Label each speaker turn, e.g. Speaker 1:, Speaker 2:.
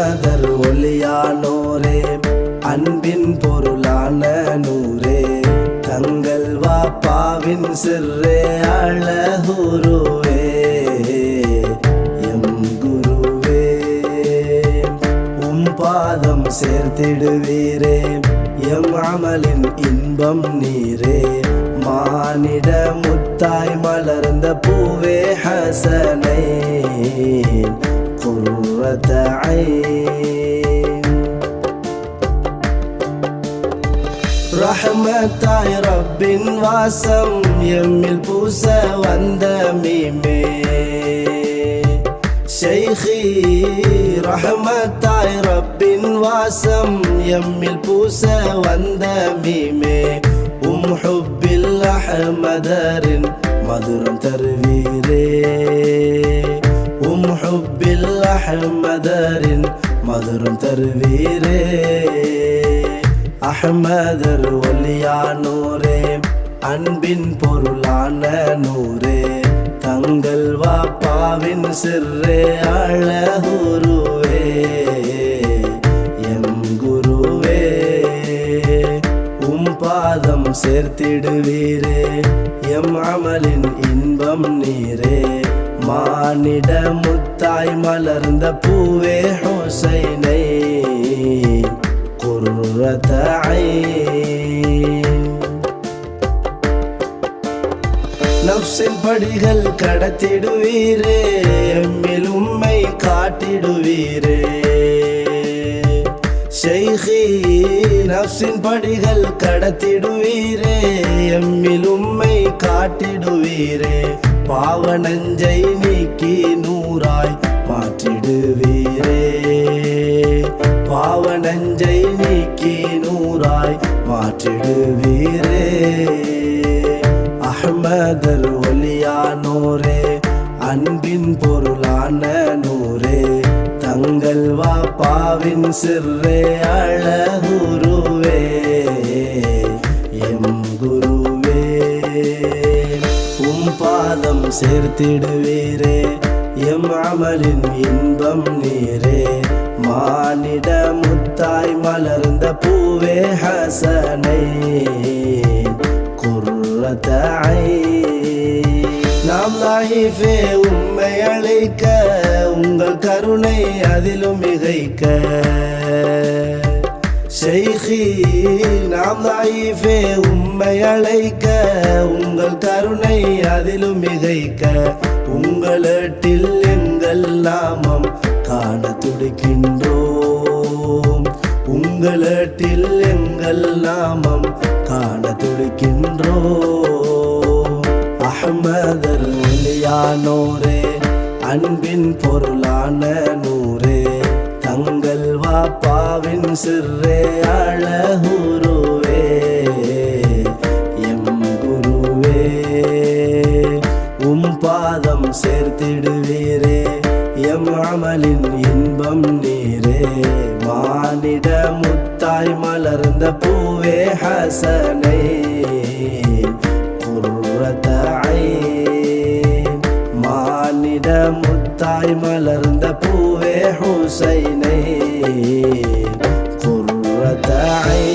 Speaker 1: அஹ்மதர் ஒளியானோரே அன்பின் பொருளான நூரே தங்கள் வாப்பாவின் சிறே அழகுருவே எம் குருவே. உம் பாதம் சேர்த்திடுவீரே எம் அமலின் இன்பம் நீரே. மானிட முத்தாய் மலர்ந்த பூவே ஹசனை. قرة عين. رحمت يا رب واسم يم البوسة واندمي مي شيخي رحمت يا رب واسم يم البوسة واندمي مي ومحب الله مدار مدرم ترفيري அஹ்மதரின் மதுரம் தருவீரே அஹ்மதர் ஒலியானோரே அன்பின் பொருளான நூரே தங்கள் வாப்பாவின் சிறே அழகுருவே எம் குருவே உம் பாதம் சேர்த்திடுவீரே எம் அமலின் இன்பம் நீரே மானிட முத்தாய் மலர்ந்த பூவே ஹோசைனை குர்ரத நப்சின் படிகள் கடத்திடுவீரே எம்மில் உம்மை காட்டிடுவீரே. ஷைഖி நப்சின் படிகள் கடத்திடுவீரே எம்மில் உம்மை காட்டிடுவீரே. பாவனஞ்சை நீக்கி நூறாய் மாற்றிடுவீரே. பாவனஞ்சை நீக்கி நூறாய் மாற்றிடுவீரே. அஹ்மதர் ஒலியானோரே அன்பின் பொருளான நூரே தங்கள் வாப்பாவின் சிறே அழகுரு சேர்த்திடுவீரே. எம் அமலின் இன்பம் நீரே. மானிட முத்தாய் மலர்ந்த பூவே ஹசனை. குர்ரத நாம் லாயிஃபே உண்மை அழைக்க உங்கள் கருணை அதிலும் மிகைக்க. ஷைഖி நாம் லாயிஃபே உம்மை அழைக்க உங்கள் கருணை அதிலும் மிகைக்க உங்களட்டில் எங்கள் நாமம் காண துடிக்கின்றோம். உங்களட்டில் எங்கள் நாமம் காண துடிக்கின்றோம். அகமதர் ஒளியானோரே அன்பின் பொருளான நூரே தங்கள் வாப்பாவின் சிறே அழகூரோ மாயம் அமலின் இன்பம் நீரே. மானிட முத்தாய் மலர்ந்த பூவே ஹசனை. மானிட முத்தாய் மலர்ந்த பூவே ஹுசைனை. குர்ரத்தாயே